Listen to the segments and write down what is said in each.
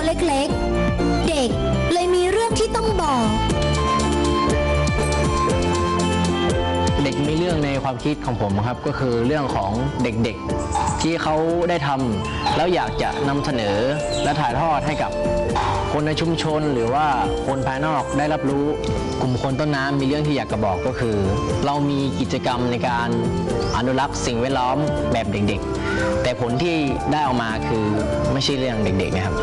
ตัวเล็กๆ เด็กเลยมีเรื่องที่ต้องบอก เด็กมีเรื่องในความคิดของผมครับ ก็คือเรื่องของเด็กๆ ที่เขาได้ทำแล้วอยากจะนำเสนอและถ่ายทอดให้กับคนในชุมชนหรือว่าคนภายนอกได้รับรู้กลุ่มคนต้นน้ำมีเรื่องที่อยากจะบอกก็คือ เรามีกิจกรรมในการอนุรักษ์สิ่งแวดล้อมแบบเด็กๆ แต่ผลที่ได้ออกมาคือไม่ใช่เรื่องเด็กๆนะครับ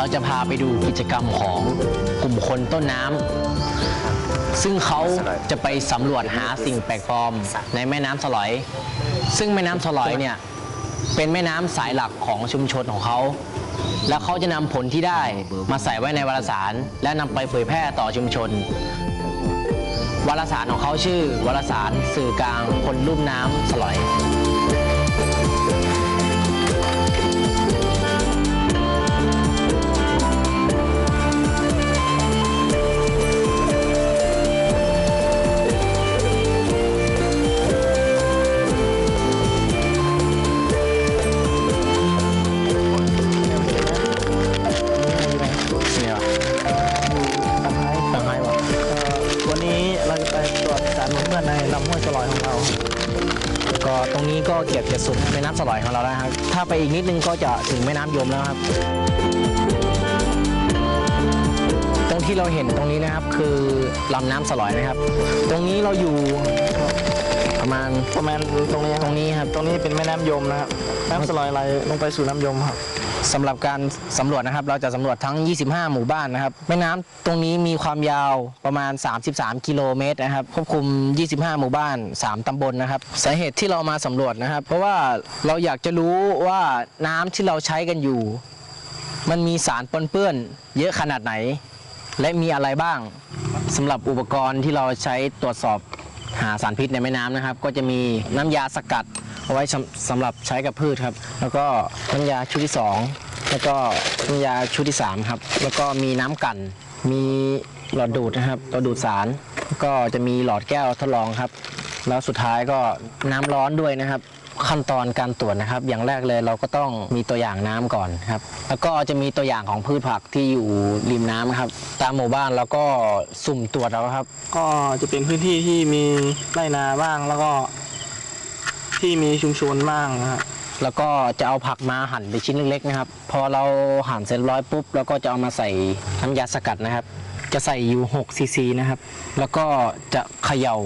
เราจะพาไปดูกิจกรรมของกลุ่มคนต้นน้ำซึ่งเขาจะไปสำรวจหาสิ่งแปลกปลอมในแม่น้ำสลอย ซึ่งแม่น้ำสลอยเนี่ยเป็นแม่น้ำสายหลักของชุมชนของเขา แล้วเขาจะนำผลที่ได้มาใส่ไว้ในวารสาร และนำไปเผยแพร่ต่อชุมชน วารสารของเขาชื่อ วารสารสื่อกลางคนลุ่มน้ำสลอย ลำห้วยสลอยของเรา ก็ตรงนี้ก็เก็บจะสุดแม่น้ำสลอยของเราแล้วครับ ถ้าไปอีกนิดนึงก็จะถึงแม่น้ำยมแล้วครับ ตรงที่เราเห็นตรงนี้นะครับคือลำน้ำสลอยนะครับ ตรงนี้เราอยู่ประมาณประมาณตรงนี้ตรงนี้ครับ ตรงนี้เป็นแม่น้ำยมนะครับ น้ำสลอยไหลลงไปสู่น้ำยมครับ สำหรับการสำรวจนะครับ เราจะสำรวจทั้ง 25 หมู่บ้านนะครับ แม่น้ำตรงนี้มีความยาวประมาณ 33 กิโลเมตรนะครับ ควบคุม 25 หมู่บ้าน 3 ตำบลนะครับ สาเหตุที่เรามาสำรวจนะครับ เพราะว่าเราอยากจะรู้ว่าน้ำที่เราใช้กันอยู่ มันมีสารปนเปื้อนเยอะขนาดไหน และมีอะไรบ้างสำหรับอุปกรณ์ที่เราใช้ตรวจสอบหาสารพิษในแม่น้ำนะครับ ก็จะมีน้ำยาสกัด เอาไว้สำสำหรับใช้กับพืชครับ แล้วก็น้ำยาชุดที่สองแล้วก็น้ำยาชุดที่สามครับ แล้วก็มีน้ำกัน มีหลอดดูดนะครับหลอดดูดสารแล้วก็จะมีหลอดแก้วทดลองครับ แล้วสุดท้ายก็น้ำร้อนด้วยนะครับขั้นตอนการตรวจนะครับ อย่างแรกเลยเราก็ต้องมีตัวอย่างน้ำก่อนครับ แล้วก็จะมีตัวอย่างของพืชผักที่อยู่ริมน้ำครับ ตามหมู่บ้านแล้วก็สุ่มตรวจแล้วครับ ก็จะเป็นพื้นที่ที่มีไร่นาบ้างแล้วก็ ที่มีชุมชนบ้างนะครับแล้วก็จะเอาผักมาหั่นเป็นชิ้นเล็กๆนะครับ พอเราหั่นเสร็จเรียบร้อยปุ๊บแล้วก็จะเอามาใส่น้ำยาสกัดนะครับ จะใส่อยู่6ซีซีนะครับ แล้วก็จะเขย่า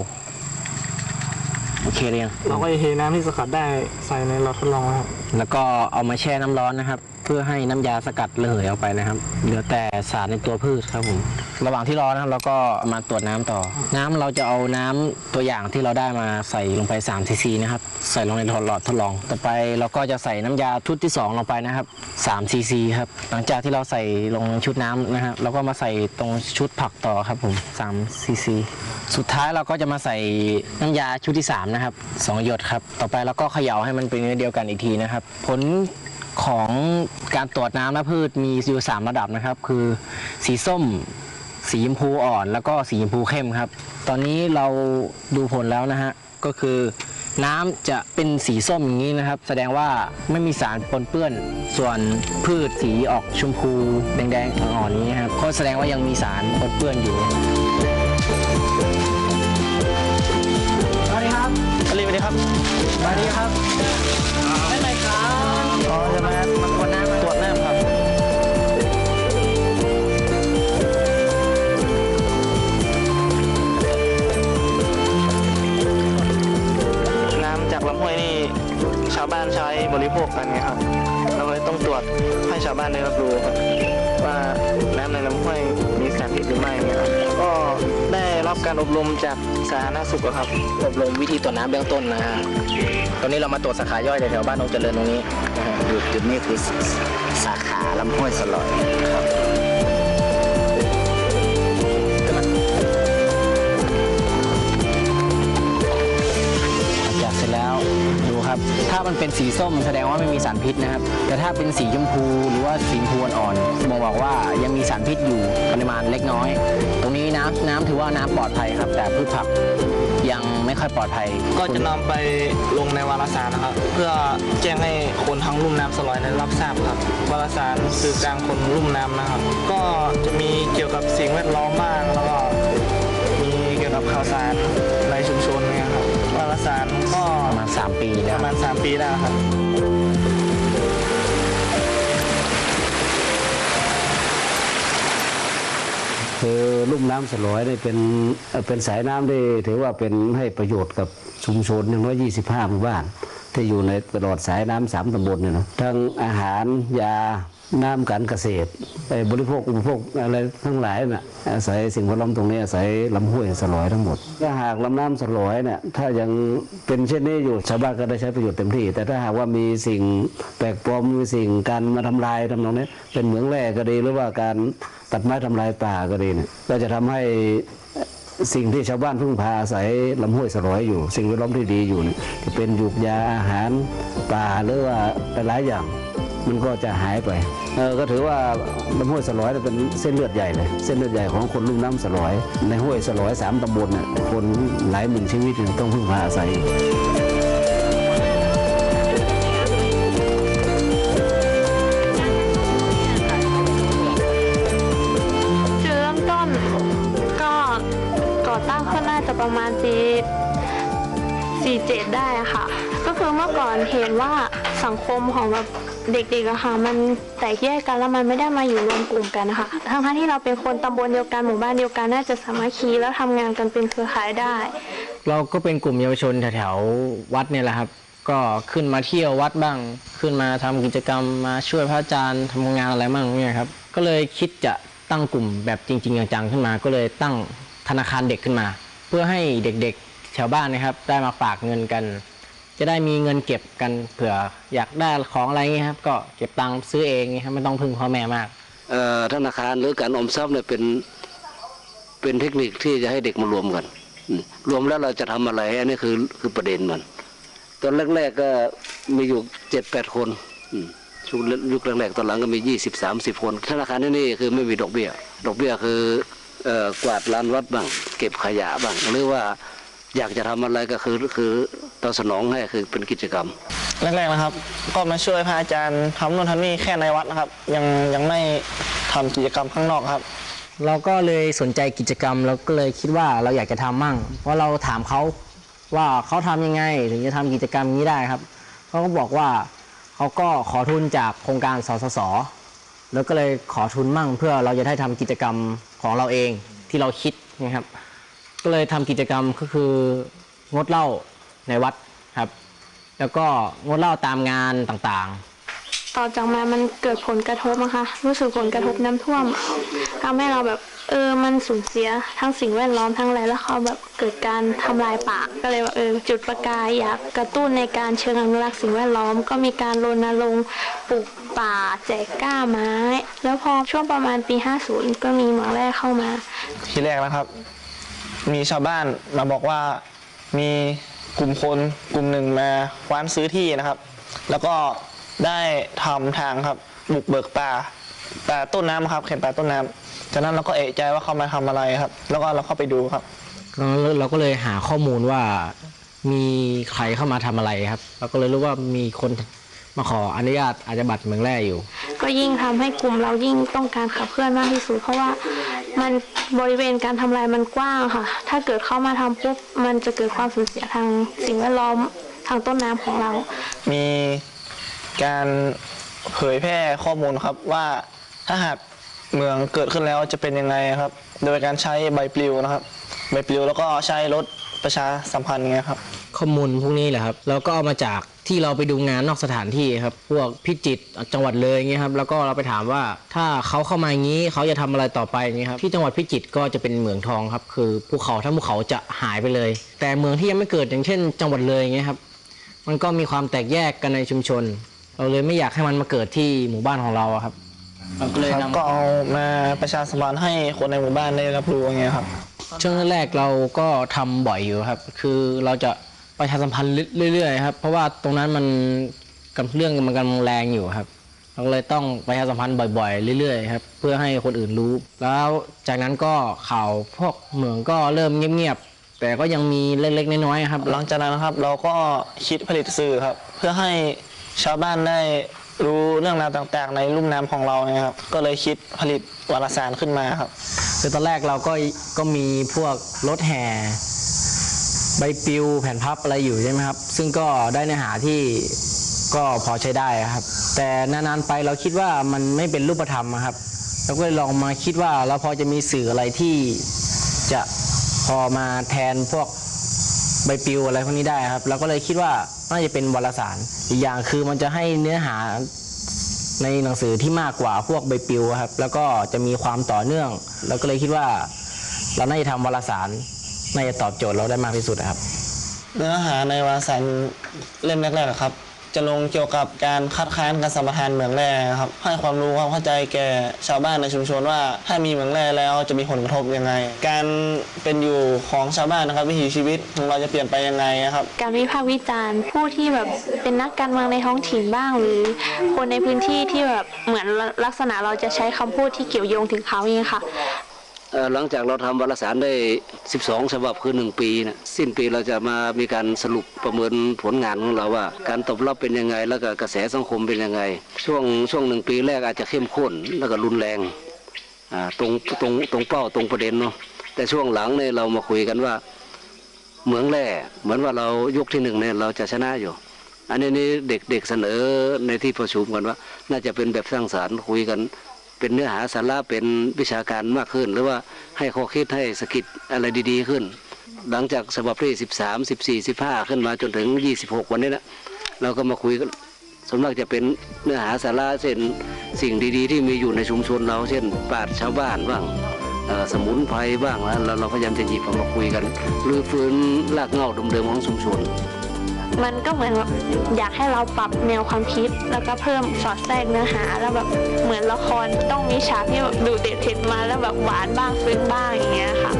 โอเคเรียงเราก็จะเทน้ำที่สกัดได้ใส่ในหลอดทดลองนะครับ แล้วก็เอามาแช่น้ำร้อนนะครับ เพื่อให้น้ำยาสกัดระเหยออกไปนะครับ เหลือแต่สารในตัวพืชครับผมระหว่างที่รอนะครับเราก็มาตรวจน้ำต่อ น้ำเราจะเอาน้ำตัวอย่างที่เราได้มาใส่ลงไป3ซีซีนะครับใส่ลงในหลอดทดลอง ต่อไปเราก็จะใส่น้ำยาชุดที่สองลงไปนะครับ3ซีซีครับหลังจากที่เราใส่ลงชุดน้ำนะครับเราก็มาใส่ตรงชุดผักต่อครับผม3ซีซีสุดท้ายเราก็จะมาใส่น้ำยาชุดที่สามนะครับสองหยดครับต่อไปเราก็เขย่าให้มันเป็นเนื้อเดียวกันอีกทีนะครับผล ของการตรวจน้ำและพืชมีอยู่สามระดับนะครับ คือสีส้ม สีชมพูอ่อน แล้วก็สีชมพูเข้มครับ ตอนนี้เราดูผลแล้วนะฮะก็คือน้ำจะเป็นสีส้มอย่างนี้นะครับ แสดงว่าไม่มีสารปนเปื้อน ส่วนพืชสีออกชมพูแดงๆอ่อนๆนี้นะครับก็แสดงว่ายังมีสารปนเปื้อนอยู่สวัสดีครับสวัสดีครับสวัสดีครับได้ไหมครับ ชาวบ้านใช้บริโภคกันไงครับ เราเลยต้องตรวจให้ชาวบ้านได้รับรู้ครับว่าน้ำในลำห้วยมีสารพิษหรือไม่เนะครับก็ได้รับการอบรมจากสาธารณสุขครับ อบรมวิธีตรวจน้ำเบื้องต้นนะฮะตอนนี้เรามาตรวจสาขาย่อยแถวบ้านนงเจริญตรงนี้นะฮะอยู่จุดนี้คือสาขาลำห้วยสลอยครับ ถ้าถ้ามันเป็นสีส้มแสดงว่าไม่มีสารพิษนะครับ แต่ถ้าเป็นสีชมพูหรือว่าสีชมพูอ่อนๆบ่งบอกว่ายังมีสารพิษอยู่ปริมาณเล็กน้อย ตรงนี้น้ำน้ำถือว่าน้ำปลอดภัยครับ แต่พืชผักยังไม่ค่อยปลอดภัย ก็จะนำไปลงในวารสารนะครับ เพื่อแจ้งให้คนทั้งลุ่มน้ำสลอยนั้รับทราบครับ วารสารสื่อกลางคนลุ่มน้ำนะครับ ก็จะมีเกี่ยวกับสิ่งแวดล้อมบ้าง ประมาณ 3 ปีปแล้วระมาณ3ปีแล้วครับ คือลุ่มน้ำสลอยนี่เป็นเอ่อเป็นสายน้ำที่ถือว่าเป็นให้ประโยชน์กับชุมชนอย่างน้อย25หมู่บ้าน ที่อยู่ในตลอดสายน้ำสามตำบลเนี่ยนะทั้งอาหารยา น้ำการเกษตรไอ้บริโภคอุปโภคอะไรทั้งหลายน่ะอาศัยสิ่งแวดล้อมตรงนี้อาศัยลำห้วยสลอยทั้งหมด ถ้าหากลำน้ำสลอยเนี่ยถ้ายังเป็นเช่นนี้อยู่ชาวบ้านก็ได้ใช้ประโยชน์เต็มที่ แต่ถ้าหากว่ามีสิ่งแปลกปลอมมีสิ่งการมาทำลายทำนองนี้เป็นเหมืองแร่ก็ดีหรือว่าการตัดไม้ทำลายป่าก็ดีเนี่ยก็จะทำให้สิ่งที่ชาวบ้านพึ่งพาอาศัยลำห้วยสลอยอยู่ สิ่งแวดล้อมที่ดีอยู่เนี่ยจะเป็นหยูกยาอาหารป่าหรือว่าหลายอย่าง มันก็จะหายไปเออก็ถือว่าลำห้วยสลอยเป็นเส้นเลือดใหญ่เลยเส้นเลือดใหญ่ของคนลุ่มน้ำสลอย ในห้วยสลอยสามตำบลเนี่ยคนหลายหมื่นชีวิตต้องพึ่งพาอาศัยเริ่มต้นก่อตั้งขึ้นน่าจะประมาณปี47 ได้ค่ะ ก็คือเมื่อก่อนเห็นว่าสังคมของแบบ เด็กๆอะค่ะ มันแตกแยกกันแล้วมันไม่ได้มาอยู่รวมกลุ่มกันนะคะทั้งๆที่เราเป็นคนตำบลเดียวกันหมู่บ้านเดียวกันน่าจะสามัคคีแล้วทำงานกันเป็นเครือข่ายได้ เราก็เป็นกลุ่มเยาวชนแถวๆวัดเนี่ยแหละครับ ก็ขึ้นมาเที่ยววัดบ้าง ขึ้นมาทำกิจกรรมมาช่วยพระอาจารย์ทำงานอะไรบ้างเนี่ยครับ ก็เลยคิดจะตั้งกลุ่มแบบจริงๆจังๆขึ้นมา ก็เลยตั้งธนาคารเด็กขึ้นมา เพื่อให้เด็กๆแถวบ้านนะครับได้มาฝากเงินกัน จะได้มีเงินเก็บกันเผื่ออยากได้ของอะไรเงี้ยครับ ก็เก็บตังค์ซื้อเองเงี้ยครับไม่ต้องพึ่งพ่อแม่มากเอ่อธนาคารหรือการออมทรัพย์เนี่ยเป็นเป็นเทคนิคที่จะให้เด็กมารวมกันรวมแล้วเราจะทำอะไรอันนี้คือคือประเด็นมัน ตอนแรกๆก็มีอยู่เจ็ดแปดคนช่วงยุคแรกๆตอนหลังก็มียี่สิบสามสิบคน ธนาคารที่นี่คือไม่มีดอกเบี้ย ดอกเบี้ยคือออกวาดลานวัดบ้าง เก็บขยะบ้างหรือว่า อยากจะทำอะไรก็คือคือเราสนองให้คือเป็นกิจกรรม แรกๆนะครับ ก็มาช่วยพระอาจารย์ทำนู่นทำนี่แค่ในวัดนะครับ ยังยังไม่ทำกิจกรรมข้างนอกครับ เราก็เลยสนใจกิจกรรมเราก็เลยคิดว่าเราอยากจะทำมั่ง เพราะเราถามเขาว่าเขาทำยังไงถึงจะทำกิจกรรมนี้ได้ครับเขาก็บอกว่าเขาก็ขอทุนจากโครงการสสสแล้วก็เลยขอทุนมั่งเพื่อเราจะได้ทำกิจกรรมของเราเองที่เราคิดนะครับ ก็เลยทำกิจกรรมก็คืองดเหล้าในวัดครับ แล้วก็งดเหล้าตามงานต่างๆ ต่อจากมามันเกิดผลกระทบนะคะรู้สึกผลกระทบน้ำท่วมทำให้เราแบบเออมันสูญเสียทั้งสิ่งแวดล้อมทั้งอะไรแล้วเขาแบบเกิดการทำลายป่าก็เลยว่าเออจุดประกายอยากกระตุ้นในการเชิงอนุรักษ์สิ่งแวดล้อม ก็มีการรณรงค์ปลูกป่าแจกกล้าไม้ แล้วพอช่วงประมาณปี 50 ก็มีเหมืองแร่เข้ามา ทีแรกนะครับ มีชาวบ้านมาบอกว่ามีกลุ่มคนกลุ่มหนึ่งมาคว้านซื้อที่นะครับ แล้วก็ได้ทำทางครับบุกเบิกป่าป่าต้นน้ำครับเข็นป่าต้นน้ำจากนั้นเราก็เอะใจว่าเขามาทำอะไรครับ แล้วก็เราเข้าไปดูครับ เราเราก็เลยหาข้อมูลว่ามีใครเข้ามาทำอะไรครับ เราก็เลยรู้ว่ามีคน มาขออนุญาตอาจจะบัตรเมืองแร่อยู่ ก็ยิ่งทำให้กลุ่มเรายิ่งต้องการขับเคลื่อนมากที่สุด เพราะว่ามันบริเวณการทำลายมันกว้างค่ะ ถ้าเกิดเข้ามาทำปุ๊บมันจะเกิดความสูญเสียทางสิ่งแวดล้อมทางต้นน้ำของเรา มีการเผยแพร่ข้อมูลครับว่าถ้าหากเมืองเกิดขึ้นแล้วจะเป็นยังไงครับ โดยการใช้ใบปลิวนะครับ ใบปลิวแล้วก็ใช้รถประชาสัมพันธ์ไงครับ ข้อมูลพวกนี้แหละครับ เราก็เอามาจาก ที่เราไปดูงานนอกสถานที่ครับ พวกพิจิตรจังหวัดเลยอย่างเงี้ยครับ แล้วก็เราไปถามว่าถ้าเขาเข้ามาอย่างนี้เขาจะทำอะไรต่อไปอย่างเงี้ยครับ ที่จังหวัดพิจิตรก็จะเป็นเหมืองทองครับ คือภูเขาทั้งภูเขาจะหายไปเลย แต่เมืองที่ยังไม่เกิดอย่างเช่น จังหวัดเลยอย่างเงี้ยครับ มันก็มีความแตกแยกกันในชุมชน เราเลยไม่อยากให้มันมาเกิดที่หมู่บ้านของเราอะครับเราก็เลยครับนำก็เอามาประชาสัมพันธ์ให้คนในหมู่บ้านได้รับรู้อย่างเงี้ยครับ ช่วงแรกๆเราก็ทำบ่อยอยู่ครับ คือเราจะ ประชาสัมพันธ์เรื่อยๆครับ เพราะว่าตรงนั้นมันกับเรื่องมันกำลังแรงอยู่ครับเราก็เลยต้องประชาสัมพันธ์บ่อยๆ เรื่อยๆครับเพื่อให้คนอื่นรู้ แล้วจากนั้นก็ข่าวพวกเหมืองก็เริ่มเงียบๆ แต่ก็ยังมีเล็กๆ น้อยๆ ครับ หลังจากนั้นนะครับเราก็คิดผลิตสื่อครับ เพื่อให้ชาวบ้านได้รู้เรื่องราวต่างๆ ในลุ่มน้ำของเรานะครับ ก็เลยคิดผลิตวารสารขึ้นมาครับ คือตอนแรกเราก็ก็มีพวกรถแห่ ใบปลิวแผ่นพับอะไรอยู่ใช่ไหมครับ ซึ่งก็ได้เนื้อหาที่ก็พอใช้ได้ครับ แต่นานๆไปเราคิดว่ามันไม่เป็นรูปธรรมครับเราก็เลยลองมาคิดว่าเราพอจะมีสื่ออะไรที่จะพอมาแทนพวกใบปลิวอะไรพวกนี้ได้ครับ เราก็เลยคิดว่าน่าจะเป็นวารสารอีกอย่างคือมันจะให้เนื้อหาในหนังสือที่มากกว่าพวกใบปลิวครับ แล้วก็จะมีความต่อเนื่อง เราก็เลยคิดว่า เราน่าจะทำวารสาร น่าจะตอบโจทย์เราได้มากที่สุดครับ เนื้อหาในวารสารเล่มแรกๆอะครับ จะลงเกี่ยวกับการคัดค้านการสัมปทานเหมืองแร่ครับ ให้ความรู้ความเข้าใจแก่ชาวบ้านในชุมชนว่า ถ้ามีเหมืองแร่แล้วจะมีผลกระทบยังไง การเป็นอยู่ของชาวบ้านนะครับ วิถีชีวิตของเราจะเปลี่ยนไปยังไงนะครับ การวิพากษ์วิจารณ์ผู้ที่แบบเป็นนักการเมืองในท้องถิ่นบ้าง หรือคนในพื้นที่ที่แบบเหมือนลักษณะเราจะใช้คำพูดที่เกี่ยวโยงถึงเขาอย่างเงี้ยค่ะเอ่อ หลังจากเราทำวารสารได้ 12 ฉบับคือ 1 ปีนะสิ้นปีเราจะมามีการสรุปประเมินผลงานของเราว่า การตอบรับเป็นยังไง แล้วก็กระแสสังคมเป็นยังไง ช่วงช่วงหนึ่งปีแรกอาจจะเข้มข้นแล้วก็รุนแรงตรงตรงตรงเป้าตรงประเด็นเนาะแต่ช่วงหลังเนี่ยเรามาคุยกันว่าเหมืองแร่เหมือนว่าเรายกที่หนึ่งเนี่ยเราจะชนะอยู่ อันนี้นี่เด็กเด็กเสนอในที่ประชุมกันว่า น่าจะเป็นแบบสร้างสารรค์คุยกัน เป็นเนื้อหาสาระเป็นวิชาการมากขึ้น หรือว่าให้ข้อคิดให้สกิดอะไรดีๆขึ้น หลังจากฉบับที่ 13 14 15 ขึ้นมาจนถึง 26 วันนี้นะเราก็มาคุยกันสมมติจะเป็นเนื้อหาสาระเช่นสิ่งดีๆ ที่มีอยู่ในชุมชนเรา เช่นปราชญ์ชาวบ้านบ้างสมุนไพรบ้างแล้วเราเราพยายามจะหยิบเอามาคุยกันหรือฟื้นรากเหง้าเดิมๆของชุมชน มันก็เหมือนแบบอยากให้เราปรับแนวความคิด แล้วก็เพิ่มสอดแทรกเนื้อหา แล้วแบบเหมือนละครต้องมีฉากที่แบบดูเด็ดเผ็ดมาแล้วแบบหวานบ้างซึ้งบ้างอย่างเงี้ยค่ะ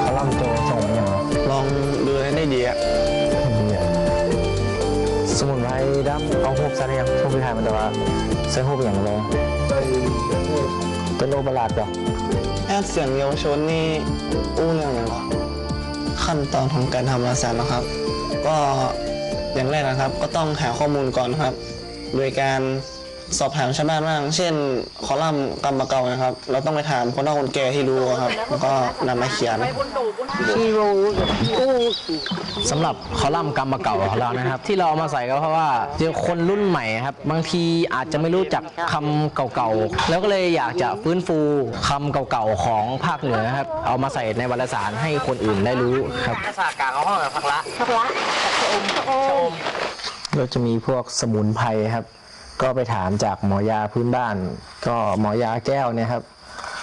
เขาล่ำโจส่งอย่างลองดูให้ได้ดีอะสมุนไพรดำเอาหูบซะเนี่ยหูบพิธายมันแต่ว่าใส่หูบอย่างไร เป็นโอเปราดเหรอแอดเสียงเยาวชนนี่อู้เรื่องอย่างไรขั้นตอนของการทำวารสารนะครับ ก็อย่างแรกนะครับ ก็ต้องหาข้อมูลก่อนครับ โดยการ สอบถามชาวบ้านบ้าง เช่น คอลัมน์กรรมเก่านะครับ เราต้องไปถามคนเฒ่าคนแก่ที่รู้ครับแล้วก็นำมาเขียน สำหรับคอลัมน์กรรมเก่าของเรานะครับ ที่เราเอามาใส่ก็เพราะว่าเจอคนรุ่นใหม่ครับ บางทีอาจจะไม่รู้จักคำเก่าๆ แล้วก็เลยอยากจะฟื้นฟูคำเก่าๆของภาคเหนือครับ เอามาใส่ในวารสารให้คนอื่นได้รู้ครับ ภาษากลางเขาห้องพักละ พักละชะอมชะอมเราจะมีพวกสมุนไพรครับ ก็ไปถามจากหมอยาพื้นบ้าน ก็หมอยาแก้วเนี่ยครับ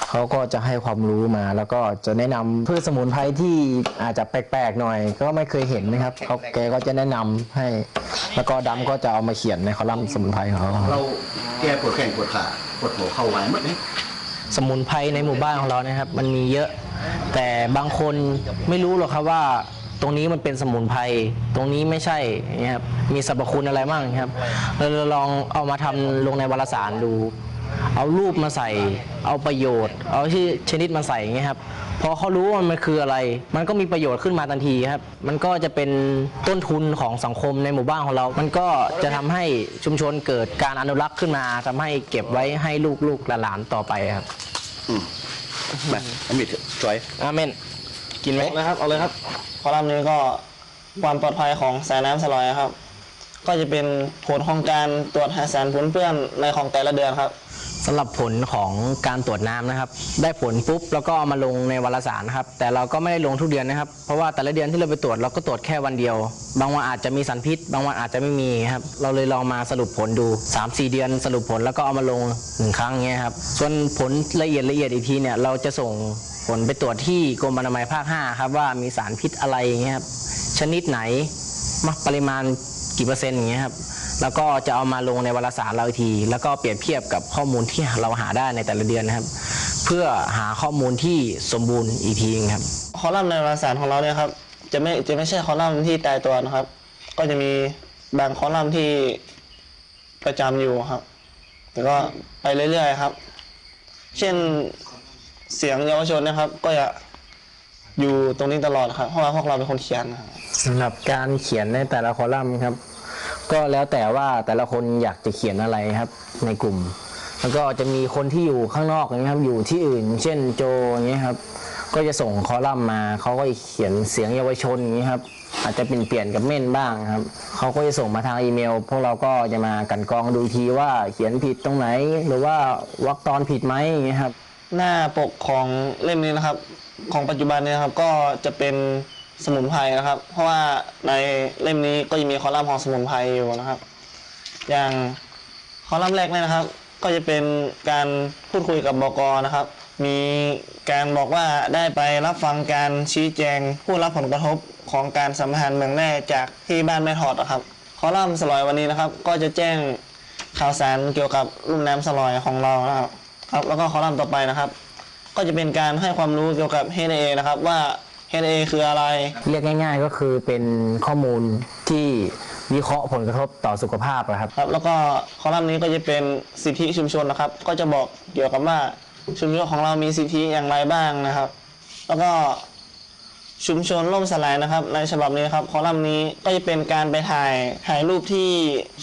เขาก็จะให้ความรู้มาแล้วก็จะแนะนำพืชสมุนไพรที่อาจจะแปลกๆหน่อย ก็ไม่เคยเห็นนะครับเขาแกก็จะแนะนำให้ แล้วก็ดำก็จะเอามาเขียนในคอลัมน์สมุนไพรของเขาเราแก้ปวดแข้งปวดขาปวดหัวเข่าไว้หมดนี่สมุนไพรในหมู่บ้านของเรานะครับ มันมีเยอะ แต่บางคนไม่รู้หรอกครับว่า ตรงนี้มันเป็นสมุนไพรตรงนี้ไม่ใช่อย่างเงี้ยครับมีสรรพคุณอะไรบ้างครับเราเราลองเอามาทำลงในวารสารดู เอารูปมาใส่ เอาประโยชน์ เอาชื่อชนิดมาใส่อย่างเงี้ยครับพอเขารู้ว่ามันคืออะไร มันก็มีประโยชน์ขึ้นมาทันทีครับ มันก็จะเป็นต้นทุนของสังคมในหมู่บ้านของเรา มันก็จะทำให้ชุมชนเกิดการอนุรักษ์ขึ้นมาทำให้เก็บไว้ให้ลูกๆหลานๆต่อไปครับมา อันนี้จอยอาเมนกินไหมนะครับเอาเลยครับคอลัมน์นี้ก็ความปลอดภัยของสายน้ำสลอยครับ ก็จะเป็นผลของการตรวจหาสารปนเปื้อนในของแต่ละเดือนครับ สำหรับผลของการตรวจน้ำนะครับ ได้ผลปุ๊บแล้วก็เอามาลงในวารสารนะครับ แต่เราก็ไม่ได้ลงทุกเดือนนะครับ เพราะว่าแต่ละเดือนที่เราไปตรวจเราก็ตรวจแค่วันเดียว บางวันอาจจะมีสารพิษ บางวันอาจจะไม่มีครับ เราเลยลองมาสรุปผลดู 3-4 เดือนสรุปผลแล้วก็เอามาลงหนึ่งครั้งเงี้ยครับ ส่วนผลละเอียดละเอียดอีกทีเนี่ยเราจะส่ง ผลไปตรวจที่กรมอนามัยภาค 5 ครับว่ามีสารพิษอะไรอย่างเงี้ยครับชนิดไหนมาปริมาณกี่เปอร์เซ็นต์อย่างเงี้ยครับแล้วก็จะเอามาลงในวารสารเราอีกที แล้วก็เปรียบเทียบกับข้อมูลที่เราหาได้ในแต่ละเดือนนะครับ เพื่อหาข้อมูลที่สมบูรณ์อีกทีครับคอลัมน์ในวารสารของเราเนี่ยครับจะไม่จะไม่ใช่คอลัมน์ที่ตายตัวนะครับ ก็จะมีบางคอลัมน์ที่ประจำอยู่ครับ แต่ก็ไปเรื่อยๆครับ เช่น เสียงเยาวชนนะครับ ก็จะอยู่ตรงนี้ตลอดครับเพราะว่าพวกเราเป็นคนเขียนนะครับสำหรับการเขียนในแต่ละคอลัมน์ครับ ก็แล้วแต่ว่าแต่ละคนอยากจะเขียนอะไรครับในกลุ่ม แล้วก็จะมีคนที่อยู่ข้างนอกอย่างเงี้ยครับ อยู่ที่อื่น เช่นโจอย่างเงี้ยครับ ก็จะส่งคอลัมน์มาเขาก็เขียนเสียงเยาวชนอย่างนี้ครับอาจจะเปลี่ยนเปลี่ยนกับเม่นบ้างครับเขาก็จะส่งมาทางอีเมล พวกเราก็จะมากันกรองดูทีว่าเขียนผิดตรงไหน หรือว่าวรรคตอนผิดไหมอย่างเงี้ยครับ หน้าปกของเล่มนี้นะครับ ของปัจจุบันเนี่ยครับก็จะเป็นสมุนไพรนะครับ เพราะว่าในเล่มนี้ก็จะมีคอลัมน์ของสมุนไพรอยู่นะครับ อย่างคอลัมน์แรกเนี่ยนะครับ ก็จะเป็นการพูดคุยกับบกนะครับ มีการบอกว่าได้ไปรับฟังการชี้แจงผู้รับผลกระทบของการสัมพันธ์เมืองแร่จากที่บ้านแม่ถอดนะครับ คอลัมน์สลอยวันนี้นะครับ ก็จะแจ้งข่าวสารเกี่ยวกับลุ่มน้ำสลอยของเรานะครับ ครับแล้วก็คอลัมน์ต่อไปนะครับ ก็จะเป็นการให้ความรู้เกี่ยวกับ HNA นะครับว่า HNA คืออะไร เรียกง่าย ๆ ก็คือเป็นข้อมูลที่วิเคราะห์ผลกระทบต่อสุขภาพอะครับ ครับแล้วก็คอลัมน์นี้ก็จะเป็นสิทธิชุมชนนะครับ ก็จะบอกเกี่ยวกับว่าชุมชนของเรามีสิทธิอย่างไรบ้างนะครับ แล้วก็ชุมชนล่มสลายนะครับ ในฉบับนี้ครับคอลัมน์นี้ก็จะเป็นการไปถ่ายถ่ายรูปที่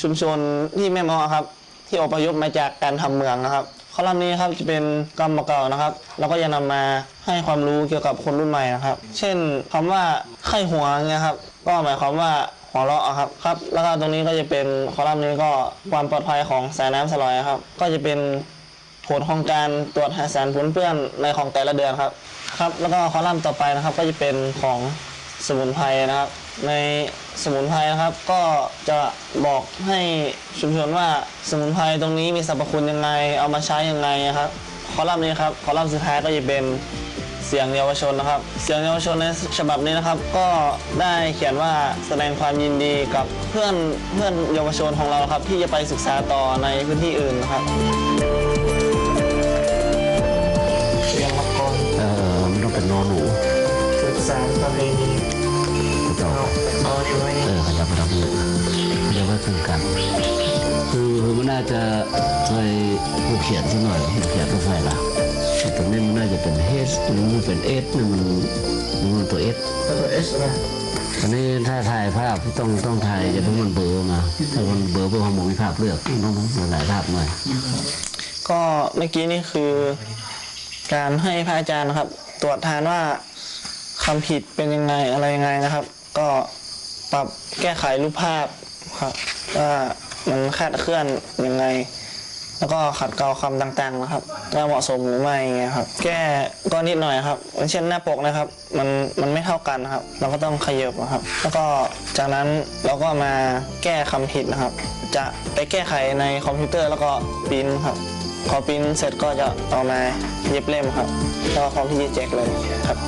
ชุมชนที่แม่เมาะครับ ที่อพยพมาจากการทำเมืองนะครับค อลัมน์นี้ครับจะเป็นกรรมเก่านะครับ แล้วก็จะนำมาให้ความรู้เกี่ยวกับคนรุ่นใหม่นะครับ เช่นคำว่าไข้หัวเนี่ยครับ ก็หมายความว่าหัวเราะครับครับ แล้วก็ตรงนี้ก็จะเป็นคอลัมน์นี้ก็ความปลอดภัยของสายน้ำสลอยครับ ก็จะเป็นผลของการตรวจหาสารปนเปื้อนในของแต่ละเดือนครับ ครับ แล้วก็คอลัมน์ต่อไปนะครับ ก็จะเป็นของสมุนไพรนะครับ ในสมุนไพรนะครับ ก็จะบอกให้ชุมชนว่าสมุนไพรตรงนี้มีสรรพคุณยังไง เอามาใช้ยังไงนะครับคอลัมน์นี้ครับคอลัมน์สุดท้ายก็จะเป็นเสียงเยาวชนนะครับ เสียงเยาวชนในฉบับนี้นะครับ ก็ได้เขียนว่าแสดงความยินดีกับเพื่อนเพื่อนเยาวชนของเราครับ ที่จะไปศึกษาต่อในพื้นที่อื่นนะครับเสียงละครเออมันต้องเป็นนอนหนูศึกษาประเพณีถูกต้ องเอาดีไว้เออขยับไปทำเลยเรียกว่าถึงกันคือมันน่าจะใส่ผู้เขียนสักหน่อยผู้เขียนต้องใส่ละแต่ตรงนี้มันน่าจะเป็นเฮสหรือมันเป็นเอสนี่มันมันตัวเอสตัวเอสนะอันนี้ถ้าถ่ายภาพต้องต้องถ่ายจะต้องมันเบอร์มาถ้ามันเบอร์เพื่อความมีภาพเลือกต้องต้องหลายภาพหน่อยก็เมื่อกี้นี่คือการให้พระอาจารย์นะครับ ตรวจทานว่าคำผิดเป็นยังไงอะไรยังไงนะครับ ก็ปรับแก้ไขรูปภาพครับว่ามันคาดเคลื่อนยังไง แล้วก็ขัดเกลาคำต่างๆนะครับว่าเหมาะสมหรือไม่อย่างครับ แก้ก็นิดหน่อยครับเช่นหน้าปกนะครับ มันมันไม่เท่ากันครับ เราก็ต้องขยับนะครับ แล้วก็จากนั้นเราก็มาแก้คำผิดนะครับ จะไปแก้ไขในคอมพิวเตอร์แล้วก็ปริ้นครับพอปริ้นเสร็จก็จะเอามาเย็บเล่มครับแล้วก็พร้อมที่จะแจกเลยครับ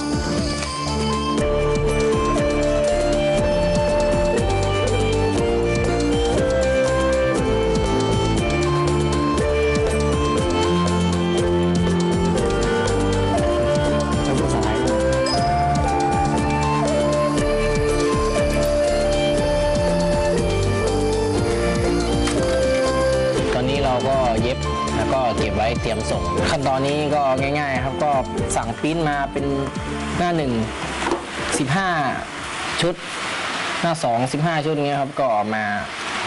เราก็เย็บแล้วก็เก็บไว้เตรียมส่ง ขั้นตอนนี้ก็ง่าย ๆ ครับก็สั่งปริ้นมาเป็นหน้าหนึ่ง15 ชุด หน้าสอง15 ชุดเงี้ยครับก็มา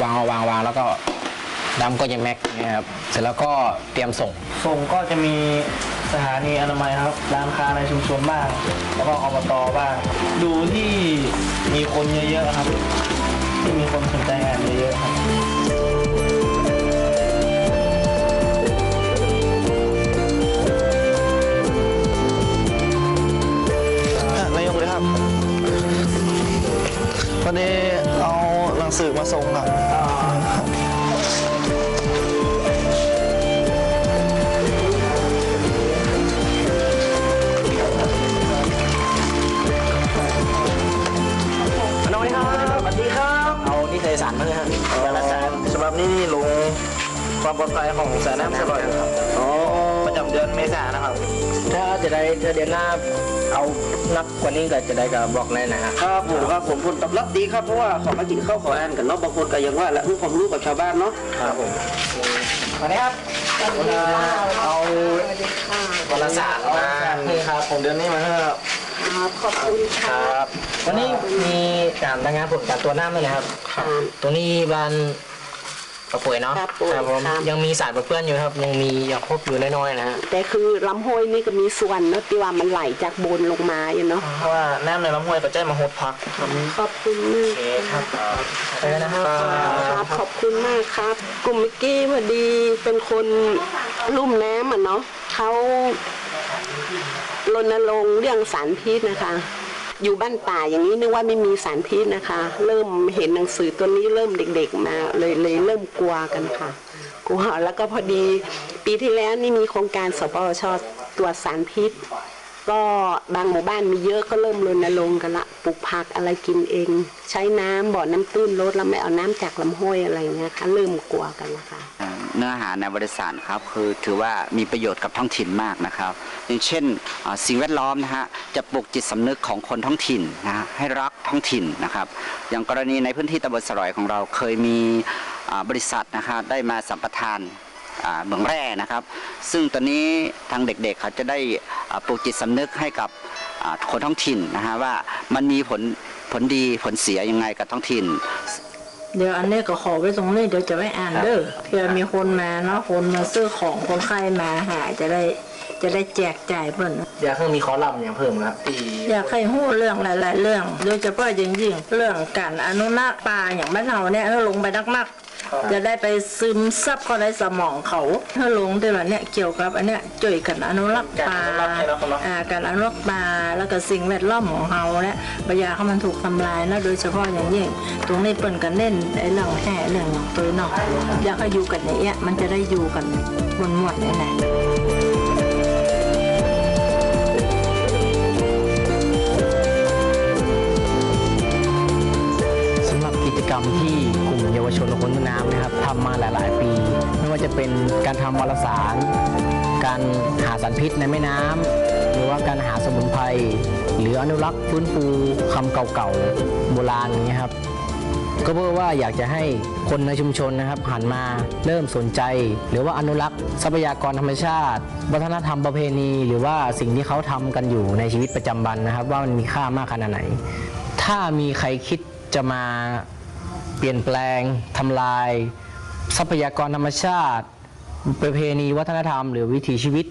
วางวางวางแล้วก็ดำก็จะแม็กเงี้ยครับเสร็จแล้วก็เตรียมส่ง ส่งก็จะมีสถานีอนามัยครับร้านค้าในชุมชนบ้างแล้วก็อบตบ้างดูที่มีคนเยอะๆครับ ที่มีคนสนใจงานเยอะๆครับ วันนี้เอาหนังสือมาส่งครับน้องครับสวัสดีครับ เอานิตยสารมาเลยครับวารสารความปลอดภัยของสระน้ำสลอยครับอ๋อประจำเดือนเมษายนนะครับ ถ้าจะได้ถ้าเดือนหน้า เอานักกว่านี้ก็จะได้ก็บอกแน่นะฮะครับผมครับผมผลตอบรับดีครับเพราะว่าเขอมากินข้าวขออ่านกันเนาะบางคนก็ยังว่าและให้ความรู้กับชาวบ้านเนาะครับผมสวัสดีครับเอาวันละสามมานี่ครับผมเดือนนี้มาให้ครับขอบคุณคค่ะรับวันนี้มีการรายงานผลการตัวจน้ำด้วยนะครับ ตัวนี้บาน กระป่วยเนาะครับป่วยผมครับ ยังมีสารปนเปื้อนอยู่ครับ ยังมียาครบอยู่น้อยๆนะฮะแต่คือลำห้วยนี่ก็มีส่วนเนาะที่ว่ามันไหลจากบนลงมาอยู่เนาะเพราะว่าน้ำในลำห้วยก็จะมาหดพักครับขอบคุณมากครับ ไปแล้วนะครับครับ ขอบคุณมากครับ กลุ่มมิกกี้พอดีเป็นคนลุ่มน้ำอะเนาะเขารณรงค์เรื่องสารพิษนะคะ อยู่บ้านป่าอย่างนี้นึกว่าไม่มีสารพิษนะคะ เริ่มเห็นหนังสือตัวนี้เริ่มเด็ก ๆ มาเลยเลยเริ่มกลัวกันค่ะกลัวแล้วก็พอดีปีที่แล้วนี่มีโครงการสปชตรวจสารพิษ ก็บางหมู่บ้านมีเยอะก็เริ่มรณรงค์กันละปลูกผักอะไรกินเอง ใช้น้ำบ่อน้ำตื้นลดแล้วไม่เอาน้ำจากลำห้วยอะไรเงี้ยค่ะเริ่มกลัวกันละค่ะ เนื้อหาในบริษัทครับคือถือว่ามีประโยชน์กับท้องถิ่นมากนะครับ อย่างเช่นสิ่งแวดล้อมนะฮะจะปลุกจิตสำนึกของคนท้องถิ่นนะฮะให้รักท้องถิ่นนะครับ อย่างกรณีในพื้นที่ตำบลสลอยของเราเคยมีบริษัทนะฮะได้มาสัมปทานเหมืองแร่นะครับ ซึ่งตอนนี้ทางเด็กๆเขาจะได้ปลูกจิตสำนึกให้กับคนท้องถิ่นนะฮะว่ามันมีผลผลดีผลเสียยังไงกับท้องถิ่น เดี๋ยวอันนี้ก็ขอไว้ตรงนี้เดี๋ยวจะไม่อ่านเด้อเผื่อมีคนมาเนาะคนมาซื้อของคนไข้มาหาจะได้จะได้แจกจ่ายเพิ่นอยากให้มีคอลัมน์อย่างเพิ่มครับที่อยากให้หู้เรื่องหลาย ๆ เรื่อง โดยเฉพาะอย่างยิ่งเรื่องการอนุรักษ์ป่าอย่างบ้านเราเนี่ยให้ลงไปนักมากๆ จะได้ไปซึมซับเข้าในสมองเขาให้ลงด้วยว่าเนี่ยเกี่ยวกับอันเนี้ยช่วยกันอนุรักษ์ป่าอ่าการอนุรักษ์ป่าแล้วก็สิ่งแวดล้อมของเราเนี่ยบอยากให้มันถูกทำลายนะโดยเฉพาะอย่างยิ่งตรงนี้เปิ่นกันเน้นไอ้เรื่องแห่เรื่องตัวเนาะอยากให้อยู่กันอย่างเงี้ยมันจะได้อยู่กันมวนมวนๆเนี่ยนะสำหรับกิจกรรมที่ กลุ่มเยาวชนคนต้นน้ำนะครับทำมาหลาย ๆ ปี ไม่ว่าจะเป็นการทำวารสาร การหาสารพิษในแม่น้ำหรือว่าการหาสมุนไพรหรืออนุรักษ์ฟื้นฟูคำเก่าๆโบราณอย่างนี้ยครับก็เพื่อว่าอยากจะให้คนในชุมชนนะครับหันมาเริ่มสนใจ หรือว่าอนุรักษ์ทรัพยากรธรรมชาติ วัฒนธรรมประเพณี หรือว่าสิ่งที่เขาทำกันอยู่ในชีวิตประจำวันนะครับ ว่ามันมีค่ามากขนาดไหน ถ้ามีใครคิดจะมา เปลี่ยนแปลงทำลาย ทรัพยากรธรรมชาติ ประเพณีวัฒนธรรม หรือวิถีชีวิต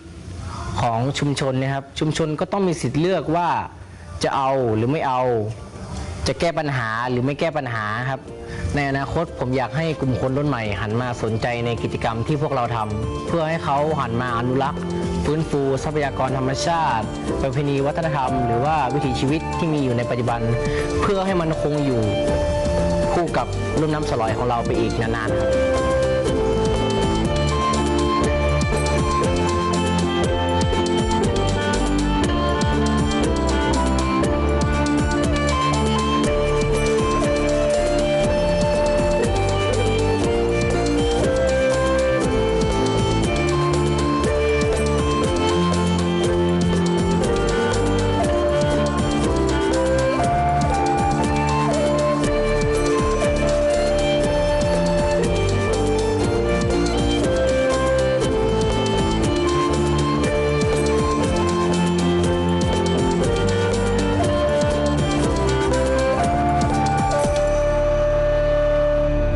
ของชุมชนนะครับ ชุมชนก็ต้องมีสิทธิ์เลือกว่าจะเอาหรือไม่เอา จะแก้ปัญหาหรือไม่แก้ปัญหาครับ ในอนาคตผมอยากให้กลุ่มคนรุ่นใหม่หันมาสนใจในกิจกรรมที่พวกเราทำเพื่อให้เขาหันมาอนุรักษ์ฟื้นฟูทรัพยากรธรรมชาติ ประเพณีวัฒนธรรม หรือว่าวิถีชีวิตที่มีอยู่ในปัจจุบัน เพื่อให้มันคงอยู่ คู่กับรุ่นน้ำสลอยของเราไปอีกนานๆครับ